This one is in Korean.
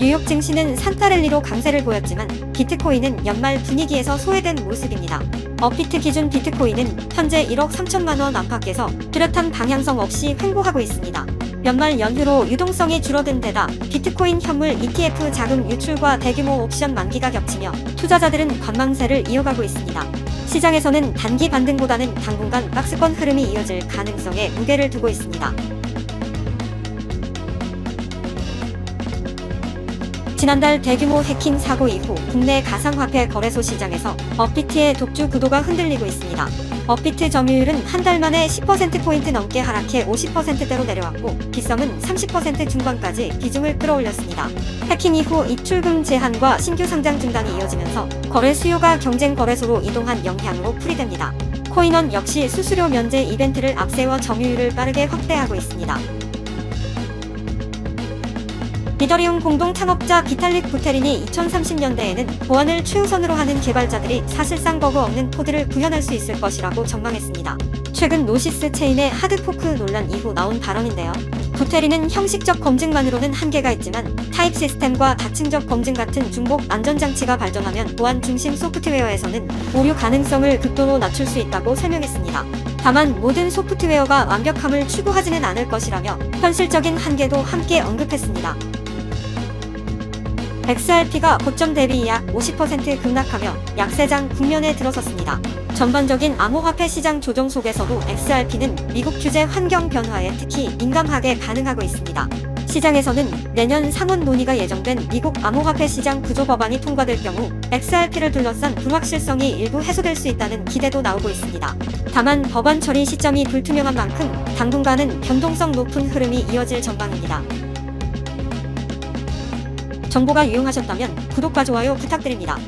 뉴욕 증시는 산타랠리로 강세를 보였지만 비트코인은 연말 분위기에서 소외된 모습입니다. 업비트 기준 비트코인은 현재 1억 3천만 원 안팎에서 뚜렷한 방향성 없이 횡보하고 있습니다. 연말 연휴로 유동성이 줄어든 데다 비트코인 현물 ETF 자금 유출과 대규모 옵션 만기가 겹치며 투자자들은 관망세를 이어가고 있습니다. 시장에서는 단기 반등보다는 당분간 박스권 흐름이 이어질 가능성에 무게를 두고 있습니다. 지난달 대규모 해킹 사고 이후 국내 가상화폐 거래소 시장에서 업비트의 독주 구도가 흔들리고 있습니다. 업비트 점유율은 한 달 만에 10%포인트 넘게 하락해 50%대로 내려왔고 비썸은 30% 중반까지 비중을 끌어올렸습니다. 해킹 이후 입출금 제한과 신규 상장 중단이 이어지면서 거래 수요가 경쟁 거래소로 이동한 영향으로 풀이됩니다. 코인원 역시 수수료 면제 이벤트를 앞세워 점유율을 빠르게 확대하고 있습니다. 이더리움 공동 창업자 비탈릭 부테린이 2030년대에는 보안을 최우선으로 하는 개발자들이 사실상 버그 없는 코드를 구현할 수 있을 것이라고 전망했습니다. 최근 노시스 체인의 하드포크 논란 이후 나온 발언인데요. 부테린은 형식적 검증만으로는 한계가 있지만 타입 시스템과 다층적 검증 같은 중복 안전장치가 발전하면 보안 중심 소프트웨어에서는 오류 가능성을 극도로 낮출 수 있다고 설명했습니다. 다만 모든 소프트웨어가 완벽함을 추구하지는 않을 것이라며 현실적인 한계도 함께 언급했습니다. XRP가 고점 대비 약 50% 급락하며 약세장 국면에 들어섰습니다. 전반적인 암호화폐 시장 조정 속에서도 XRP는 미국 규제 환경 변화에 특히 민감하게 반응하고 있습니다. 시장에서는 내년 상원 논의가 예정된 미국 암호화폐 시장 구조 법안이 통과될 경우 XRP를 둘러싼 불확실성이 일부 해소될 수 있다는 기대도 나오고 있습니다. 다만 법안 처리 시점이 불투명한 만큼 당분간은 변동성 높은 흐름이 이어질 전망입니다. 정보가 유용하셨다면 구독과 좋아요 부탁드립니다.